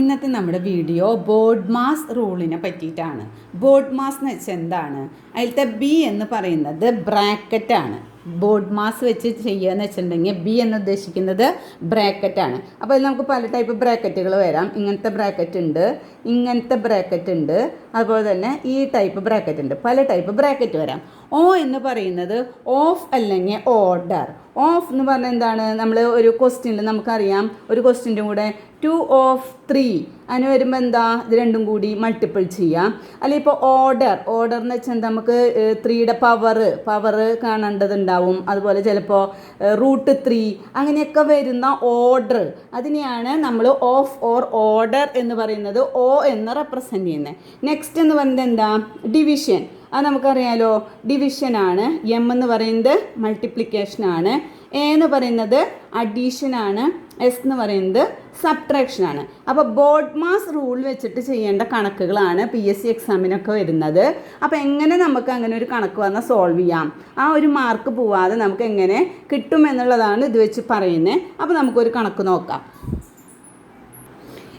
ഇന്നത്തെ നമ്മുടെ video board mass റൂളിനെ പറ്റിയിട്ടാണ്. ബോർഡ് മാസ് എന്ന് വെച്ചാൽ എന്താണ്? അതിലത്തെ ബി എന്ന് പറയുന്നത് ബ്രാക്കറ്റാണ്. ബോർഡ് മാസ് വെച്ച് ചെയ്യുക എന്ന് വെച്ചിട്ടുണ്ടെങ്കിൽ ബി എന്ന് ഉദ്ദേശിക്കുന്നത് ബ്രാക്കറ്റാണ്. അപ്പോൾ അതിൽ നമുക്ക് പല ടൈപ്പ് ബ്രാക്കറ്റുകൾ വരാം. ഇങ്ങനത്തെ ബ്രാക്കറ്റ് ഉണ്ട് ഇങ്ങനത്തെ ബ്രാക്കറ്റ് ഉണ്ട് അതുപോലെ തന്നെ ഈ ടൈപ്പ് ബ്രാക്കറ്റ് ഉണ്ട്. പല ടൈപ്പ് ബ്രാക്കറ്റ് വരാം. ഓ എന്ന് പറയുന്നത് ഓഫ് അല്ലെങ്കിൽ ഓർഡർ. ഓഫ് എന്ന് പറഞ്ഞാൽ എന്താണ്? നമ്മൾ ഒരു ക്വസ്റ്റ്യനിൽ നമുക്കറിയാം. ഒരു ക്വസ്റ്റ്യന്റെ കൂടെ ടു ഓഫ് ത്രീ. അതിന് വരുമ്പോൾ എന്താ? ഇത് രണ്ടും കൂടി മൾട്ടിപ്പിൾ ചെയ്യാം. അല്ലെങ്കിൽ ഇപ്പോൾ ഓർഡർ. ഓർഡർ എന്ന് വെച്ചാൽ നമുക്ക് ത്രീയുടെ പവർ പവർ കാണേണ്ടതുണ്ടാവും. അതുപോലെ ചിലപ്പോൾ റൂട്ട് ത്രീ അങ്ങനെയൊക്കെ വരുന്ന ഓർഡർ അതിനെയാണ് നമ്മൾ ഓഫ് ഓർ ഓർഡർ എന്ന് പറയുന്നത്. ഓ എന്ന് റെപ്രസെന്റ് ചെയ്യുന്നത് നെക്സ്റ്റ് എന്ന് പറയുന്നത് എന്താ? ഡിവിഷൻ അത് നമുക്കറിയാലോ ഡിവിഷൻ ആണ്. എം എന്ന് പറയുന്നത് മൾട്ടിപ്ലിക്കേഷൻ ആണ്. എ എന്ന് പറയുന്നത് അഡീഷനാണ് എസ് എന്ന് പറയുന്നത് സബ്ട്രാക്ഷൻ ആണ്. അപ്പോൾ ബോർഡ് മാസ് റൂൾ വെച്ചിട്ട് ചെയ്യേണ്ട കണക്കുകളാണ് പി എസ് സി എക്സാമിനൊക്കെ വരുന്നത്. അപ്പോൾ എങ്ങനെ നമുക്ക് അങ്ങനെ ഒരു കണക്ക് വന്നാൽ സോൾവ് ചെയ്യാം? ആ ഒരു മാർക്ക് പോവാതെ നമുക്ക് എങ്ങനെ കിട്ടുമെന്നുള്ളതാണ് ഇത് വെച്ച് പറയുന്നത്. അപ്പോൾ നമുക്കൊരു കണക്ക് നോക്കാം.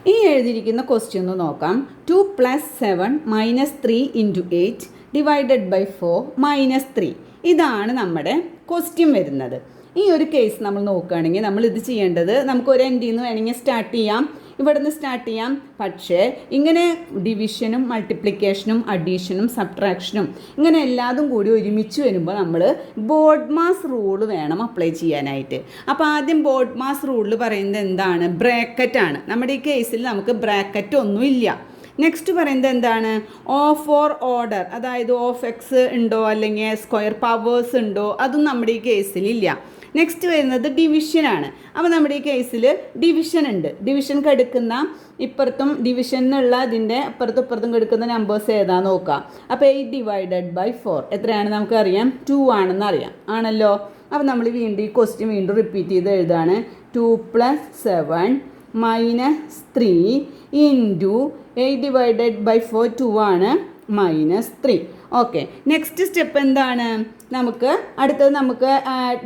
ഈ എഴുതിയിരിക്കുന്ന ക്വസ്റ്റ്യൻ ഒന്ന് നോക്കാം. Two plus seven minus three into eight divided by four minus three ഇതാണ് നമ്മുടെ ക്വസ്റ്റ്യൻ വരുന്നത്. ഈ ഒരു കേസ് നമ്മൾ നോക്കുകയാണെങ്കിൽ നമ്മൾ ഇത് ചെയ്യേണ്ടത് നമുക്ക് ഒരു എൻഡിൽ നിന്ന് വേണമെങ്കിൽ സ്റ്റാർട്ട് ചെയ്യാം. ഇവിടെ നിന്ന് സ്റ്റാർട്ട് ചെയ്യാം. പക്ഷേ ഇങ്ങനെ ഡിവിഷനും മൾട്ടിപ്ലിക്കേഷനും അഡീഷനും സബ്ട്രാക്ഷനും ഇങ്ങനെ എല്ലാതും കൂടി ഒരുമിച്ച് വരുമ്പോൾ നമ്മൾ ബോർഡ് മാസ് റൂൾ വേണം അപ്ലൈ ചെയ്യാനായിട്ട്. അപ്പോൾ ആദ്യം ബോർഡ് മാസ് റൂളിൽ പറയുന്നത് എന്താണ്? ബ്രാക്കറ്റാണ് നമ്മുടെ ഈ കേസിൽ നമുക്ക് ബ്രാക്കറ്റ് ഒന്നുമില്ല. നെക്സ്റ്റ് പറയുന്നത് എന്താണ്? ഓഫ് ഓർ ഓർഡർ അതായത് ഓഫ് എക്സ് ഉണ്ടോ? അല്ലെങ്കിൽ സ്ക്വയർ പവേഴ്സ് ഉണ്ടോ? അതും നമ്മുടെ ഈ കേസിലില്ല നെക്സ്റ്റ് വരുന്നത് ഡിവിഷനാണ് അപ്പോൾ നമ്മുടെ ഈ കേസിൽ ഡിവിഷൻ ഉണ്ട്. ഡിവിഷൻ കെടുക്കുന്ന ഇപ്പുറത്തും ഡിവിഷൻ എന്നുള്ള ഇതിന്റെ അപ്പുറത്തും ഇപ്പുറത്തും കെടുക്കുന്ന നമ്പേഴ്സ് ഏതാ നോക്കാം. അപ്പോൾ എയ്റ്റ് ഡിവൈഡഡ് ബൈ ഫോർ എത്രയാണ് നമുക്കറിയാം? ടു ആണെന്ന് അറിയാം. ആണല്ലോ? അപ്പോൾ നമ്മൾ വീണ്ടും ഈ ക്വസ്റ്റ്യൻ വീണ്ടും റിപ്പീറ്റ് ചെയ്ത് എഴുതാണ്. Two plus seven minus three into eight divided by four two ആണ് minus three. Okay. Next step എന്താണ്? നമുക്ക് അടുത്തത് നമുക്ക്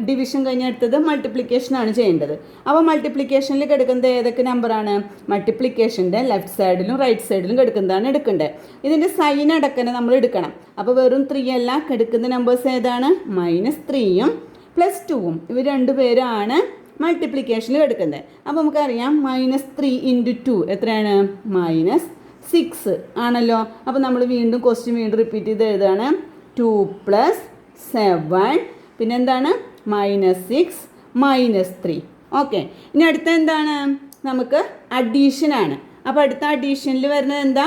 ഡിവിഷൻ കഴിഞ്ഞ് അടുത്തത് മൾട്ടിപ്ലിക്കേഷനാണ് ചെയ്യേണ്ടത്. അപ്പോൾ മൾട്ടിപ്ലിക്കേഷനിൽ കിടക്കുന്നത് ഏതൊക്കെ നമ്പറാണ് മൾട്ടിപ്ലിക്കേഷന്റെ ലെഫ്റ്റ് സൈഡിലും റൈറ്റ് സൈഡിലും കിടക്കുന്നതാണ് എടുക്കേണ്ടത് ഇതിന്റെ സൈൻ അടക്കനെ നമ്മൾ എടുക്കണം. അപ്പോൾ വെറും ത്രീ അല്ല കിടക്കുന്ന നമ്പേഴ്സ് ഏതാണ്? മൈനസ് ത്രീയും പ്ലസ് ടുവും ഇവർ രണ്ട് പേരാണ് മൾട്ടിപ്ലിക്കേഷനിൽ എടുക്കുന്നത്. അപ്പോൾ നമുക്കറിയാം മൈനസ് ത്രീ ഇന്റു ടു എത്രയാണ്? മൈനസ് സിക്സ് ആണല്ലോ. അപ്പോൾ നമ്മൾ വീണ്ടും ക്വസ്റ്റ്യൻ വീണ്ടും റിപ്പീറ്റ് ചെയ്ത് എഴുതാണ് ടു പ്ലസ് സെവൻ പിന്നെന്താണ് minus six minus three okay ഇനി അടുത്ത എന്താണ്? നമുക്ക് അഡീഷനാണ് അപ്പോൾ അടുത്ത അഡീഷനിൽ വരുന്നത് എന്താ?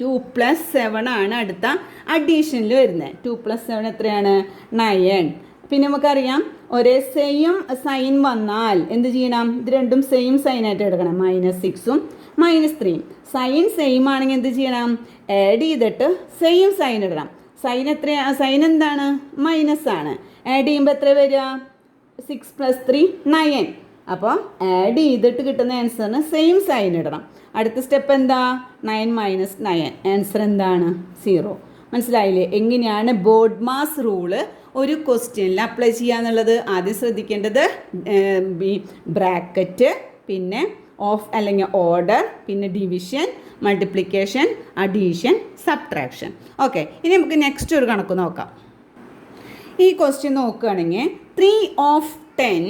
ടു പ്ലസ് സെവൻ ആണ് അടുത്ത അഡീഷനിൽ വരുന്നത്. ടു പ്ലസ് സെവൻ എത്രയാണ്? നയൻ പിന്നെ നമുക്കറിയാം ഒരേ സെയിം സൈൻ വന്നാൽ എന്ത് ചെയ്യണം? ഇത് രണ്ടും സെയിം സൈൻ ആയിട്ട് എടുക്കണം. മൈനസ് സിക്സും മൈനസ് ത്രീയും സൈൻ സെയിം ആണെങ്കിൽ എന്ത് ചെയ്യണം? ആഡ് ചെയ്തിട്ട് സെയിം സൈൻ ഇടണം. സൈൻ എത്രയാ? സൈൻ എന്താണ്? മൈനസ് ആണ്. ആഡ് ചെയ്യുമ്പോൾ എത്ര വരിക? സിക്സ് പ്ലസ് ത്രീ നയൻ അപ്പോൾ ആഡ് ചെയ്തിട്ട് കിട്ടുന്ന ആൻസറിന് സെയിം സൈൻ ഇടണം. അടുത്ത സ്റ്റെപ്പ് എന്താ? നയൻ മൈനസ് നയൻ ആൻസർ എന്താണ്? സീറോ മനസ്സിലായില്ലേ? എങ്ങനെയാണ് ബോഡ്മാസ് റൂൾ ഒരു ക്വസ്റ്റ്യനിൽ അപ്ലൈ ചെയ്യാന്നുള്ളത് ആദ്യം ശ്രദ്ധിക്കേണ്ടത് ബ്രാക്കറ്റ് പിന്നെ ഓഫ് അല്ലെങ്കിൽ ഓർഡർ പിന്നെ division multiplication addition subtraction okay ഇനി നമുക്ക് നെക്സ്റ്റ് ഒരു കണക്ക് നോക്കാം. ഈ ക്വസ്റ്റ്യൻ നോക്കുകയാണെങ്കിൽ three of ten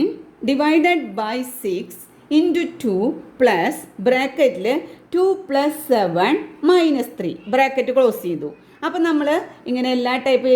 divided by six into two plus ബ്രാക്കറ്റിൽ two plus seven minus three bracket close ചെയ്തു. അപ്പം നമ്മൾ ഇങ്ങനെ എല്ലാ ടൈപ്പ്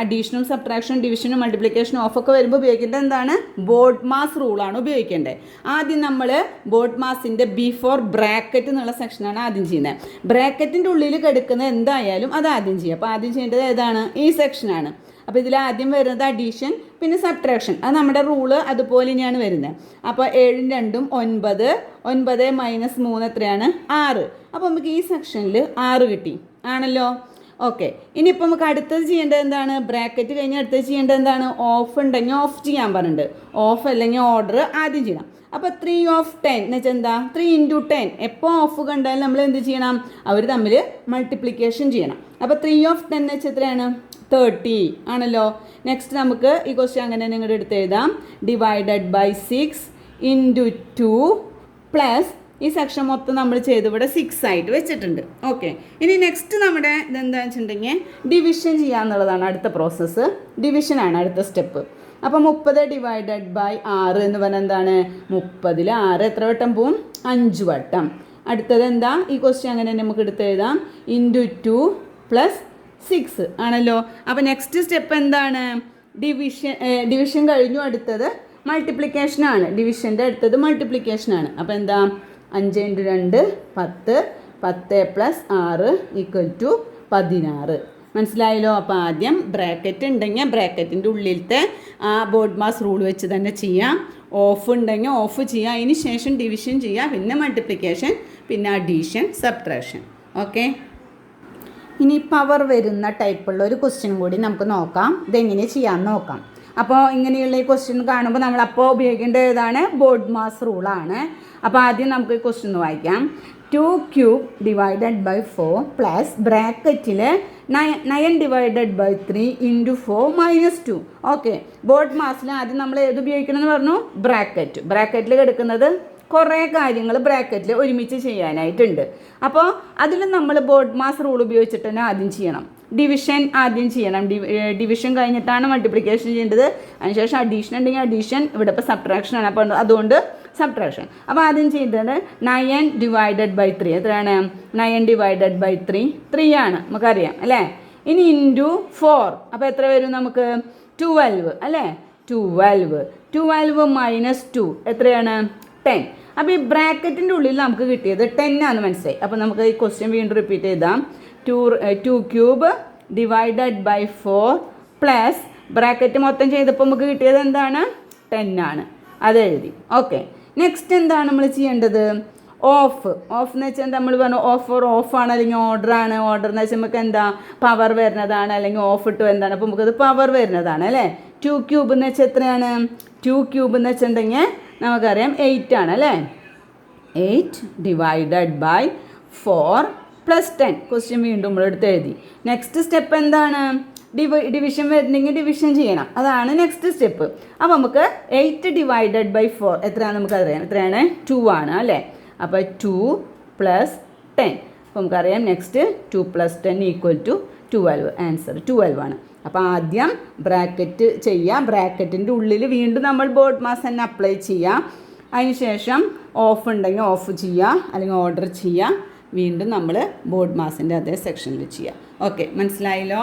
അഡീഷനും സബ്ട്രാക്ഷനും ഡിവിഷനും മൾട്ടിപ്ലിക്കേഷനും ഒക്കെ വരുമ്പോൾ ഉപയോഗിക്കേണ്ടത് എന്താണ്? ബോർഡ് മാസ് റൂളാണ് ഉപയോഗിക്കേണ്ടത്. ആദ്യം നമ്മൾ ബോർഡ് മാസിന്റെ ബിഫോർ ബ്രാക്കറ്റ് എന്നുള്ള സെക്ഷനാണ് ആദ്യം ചെയ്യുന്നത്. ബ്രാക്കറ്റിന്റെ ഉള്ളിൽ കിടക്കുന്ന എന്തായാലും അത് ആദ്യം ചെയ്യുക. അപ്പോൾ ആദ്യം ചെയ്യേണ്ടത് ഏതാണ്? ഈ സെക്ഷനാണ് അപ്പോൾ ഇതിൽ ആദ്യം വരുന്നത് അഡീഷൻ പിന്നെ സബ്ട്രാക്ഷൻ അത് നമ്മുടെ റൂൾ അതുപോലെ തന്നെയാണ് വരുന്നത്. അപ്പോൾ ഏഴും രണ്ടും ഒൻപത് ഒൻപത് മൈനസ് മൂന്ന് എത്രയാണ്? ആറ്. അപ്പോൾ നമുക്ക് ഈ സെക്ഷനിൽ ആറ് കിട്ടി. ആണല്ലോ? ഓക്കെ ഇനിയിപ്പോൾ നമുക്ക് അടുത്തത് ചെയ്യേണ്ടത് എന്താണ്? ബ്രാക്കറ്റ് കഴിഞ്ഞ് അടുത്തത് ചെയ്യേണ്ടത് എന്താണ്? ഓഫ് ഉണ്ടെങ്കിൽ ഓഫ് ചെയ്യാൻ പറഞ്ഞിട്ടുണ്ട്. ഓഫ് അല്ലെങ്കിൽ ഓർഡർ ആദ്യം ചെയ്യണം. അപ്പോൾ ത്രീ ഓഫ് ടെൻ എന്ന് വെച്ചാൽ എന്താ? ത്രീ ഇന്റു ടെൻ എപ്പോൾ ഓഫ് കണ്ടാലും നമ്മൾ എന്ത് ചെയ്യണം? അവർ തമ്മിൽ മൾട്ടിപ്ലിക്കേഷൻ ചെയ്യണം. അപ്പോൾ ത്രീ ഓഫ് ടെൻ എന്ന് വെച്ചാൽ എത്രയാണ്? തേർട്ടി ആണല്ലോ. നെക്സ്റ്റ് നമുക്ക് ഈ ക്വസ്റ്റ്യൻ അങ്ങനെ നിങ്ങളുടെ എടുത്ത് എഴുതാം. Divided by six into two plus ഈ സെക്ഷൻ മൊത്തം നമ്മൾ ചെയ്ത് ഇവിടെ സിക്സ് ആയിട്ട് വെച്ചിട്ടുണ്ട്. ഓക്കെ ഇനി നെക്സ്റ്റ് നമ്മുടെ ഇതെന്താണെന്ന് വെച്ചിട്ടുണ്ടെങ്കിൽ ഡിവിഷൻ ചെയ്യാന്നുള്ളതാണ് അടുത്ത പ്രോസസ്സ് ഡിവിഷനാണ് അടുത്ത സ്റ്റെപ്പ് അപ്പോൾ മുപ്പത് ഡിവൈഡഡ് ബൈ ആറ് എന്ന് പറഞ്ഞാൽ എന്താണ്? മുപ്പതിൽ ആറ് എത്ര വട്ടം പോവും? അഞ്ച് വട്ടം. അടുത്തത് എന്താ? ഈ ക്വസ്റ്റ്യൻ അങ്ങനെ തന്നെ നമുക്ക് എടുത്ത് എഴുതാം. ഇന്റു ടു പ്ലസ് സിക്സ് ആണല്ലോ? അപ്പോൾ നെക്സ്റ്റ് സ്റ്റെപ്പ് എന്താണ്? ഡിവിഷൻ ഡിവിഷൻ കഴിഞ്ഞു അടുത്തത് മൾട്ടിപ്ലിക്കേഷനാണ് ഡിവിഷന്റെ അടുത്തത് മൾട്ടിപ്ലിക്കേഷനാണ് അപ്പോൾ എന്താ? അഞ്ച് ഇന്റു രണ്ട് പത്ത്. പത്ത് പ്ലസ് ആറ് ഈക്വൽ ടു പതിനാറ്. മനസ്സിലായല്ലോ? അപ്പോൾ ആദ്യം ബ്രാക്കറ്റ് ഉണ്ടെങ്കിൽ ബ്രാക്കറ്റിന്റെ ഉള്ളിലത്തെ ആ ബോർഡ് മാസ് റൂൾ വെച്ച് തന്നെ ചെയ്യാം. ഓഫ് ഉണ്ടെങ്കിൽ ഓഫ് ചെയ്യാം. അതിന് ശേഷം ഡിവിഷൻ ചെയ്യാം. പിന്നെ മൾട്ടിപ്ലിക്കേഷൻ പിന്നെ അഡീഷൻ സബ്ട്രാക്ഷൻ ഓക്കെ ഇനി പവർ വരുന്ന ടൈപ്പുള്ള ഒരു ക്വസ്റ്റ്യൻ കൂടി നമുക്ക് നോക്കാം. ഇതെങ്ങനെ ചെയ്യാമെന്ന് നോക്കാം. അപ്പോൾ ഇങ്ങനെയുള്ള ഈ ക്വസ്റ്റ്യൻ കാണുമ്പോൾ നമ്മൾ അപ്പോൾ ഉപയോഗിക്കേണ്ട ഏതാണ് ബോർഡ് മാസ് റൂളാണ് അപ്പോൾ ആദ്യം നമുക്ക് ഈ ക്വസ്റ്റ്യൻ വായിക്കാം. Two cube divided by four plus ബ്രാക്കറ്റിൽ nine divided by three into four minus two okay board മാസിൽ ആദ്യം നമ്മൾ ഏത് ഉപയോഗിക്കണമെന്ന് പറഞ്ഞു? ബ്രാക്കറ്റ് ബ്രാക്കറ്റിൽ കിടക്കുന്നത് കുറേ കാര്യങ്ങൾ ബ്രാക്കറ്റിൽ ഒരുമിച്ച് ചെയ്യാനായിട്ടുണ്ട്. അപ്പോൾ അതിൽ നമ്മൾ ബോർഡ് മാസ് റൂൾ ഉപയോഗിച്ചിട്ട് തന്നെ ആദ്യം ചെയ്യണം. ഡിവിഷൻ ആദ്യം ചെയ്യണം. ഡിവിഷൻ കഴിഞ്ഞിട്ടാണ് മൾട്ടിപ്ലിക്കേഷൻ ചെയ്യേണ്ടത്. അതിനുശേഷം അഡീഷൻ ഉണ്ടെങ്കിൽ അഡീഷൻ ഇവിടെ ഇപ്പോൾ സബ്ട്രാക്ഷൻ ആണ്. അപ്പോൾ അതുകൊണ്ട് സബ്ട്രാക്ഷൻ അപ്പോൾ ആദ്യം ചെയ്തത് നയൻ ഡിവൈഡഡ് ബൈ ത്രീ എത്രയാണ്? Nine divided by three three ആണ്. നമുക്കറിയാം അല്ലേ? ഇനി ഇന്റു ഫോർ അപ്പോൾ എത്ര വരും നമുക്ക്? ട്വൽവ് അല്ലേ? ട്വൽവ് ട്വൽവ് മൈനസ് ടു എത്രയാണ്? ടെൻ അപ്പോൾ ഈ ബ്രാക്കറ്റിന്റെ ഉള്ളിൽ നമുക്ക് കിട്ടിയത് ടെൻ ആണ് മനസ്സിലായി. അപ്പോൾ നമുക്ക് ഈ ക്വസ്റ്റ്യൻ വീണ്ടും repeat ചെയ്താം. Two two cube divided by four plus bracket മൊത്തം ചെയ്തപ്പോൾ നമുക്ക് കിട്ടിയത് എന്താണ്? ടെൻ ആണ്. അത് എഴുതി. ഓക്കെ നെക്സ്റ്റ് എന്താണ് നമ്മൾ ചെയ്യേണ്ടത്? ഓഫ് ഓഫ് എന്ന് വെച്ചാൽ നമ്മൾ പറഞ്ഞു ഓഫ് ഓർ ഓഫ് ആണ് അല്ലെങ്കിൽ ഓർഡർ ആണ്. ഓർഡർ എന്ന് വെച്ചാൽ നമുക്ക് എന്താ? പവർ വരുന്നതാണ് അല്ലെങ്കിൽ ഓഫ് ഇട്ടു എന്താണ്? അപ്പോൾ നമുക്കത് പവർ വരുന്നതാണ് അല്ലേ? ടു ക്യൂബ് എന്ന് വെച്ചാൽ എത്രയാണ്? ടു ക്യൂബ് എന്ന് വെച്ചിട്ടുണ്ടെങ്കിൽ നമുക്കറിയാം എയ്റ്റ് ആണ് അല്ലേ? Eight divided by four plus ten question വീണ്ടും നമ്മൾ എടുത്ത് എഴുതി. നെക്സ്റ്റ് സ്റ്റെപ്പ് എന്താണ്? ഡിവ ഡിവിഷൻ വരുന്നെങ്കിൽ ഡിവിഷൻ ചെയ്യണം. അതാണ് നെക്സ്റ്റ് സ്റ്റെപ്പ് അപ്പോൾ നമുക്ക് എയ്റ്റ് ഡിവൈഡഡ് ബൈ ഫോർ എത്രയാണ് നമുക്കറിയാം. എത്രയാണ്? ടു ആണ് അല്ലേ? അപ്പോൾ ടു പ്ലസ് ടെൻ അപ്പോൾ നമുക്കറിയാം next two plus ten equal to twelve answer twelve ആണ്. അപ്പോൾ ആദ്യം ബ്രാക്കറ്റ് ചെയ്യാം. ബ്രാക്കറ്റിന്റെ ഉള്ളിൽ വീണ്ടും നമ്മൾ ബോർഡ് മാസ് തന്നെ അപ്ലൈ ചെയ്യാം. അതിനുശേഷം ഓഫ് ഉണ്ടെങ്കിൽ ഓഫ് ചെയ്യുക അല്ലെങ്കിൽ ഓർഡർ ചെയ്യുക വീണ്ടും നമ്മൾ ബോർഡ് മാസിന്റെ അതേ സെക്ഷനിൽ ചെയ്യുക ഓക്കെ മനസ്സിലായല്ലോ?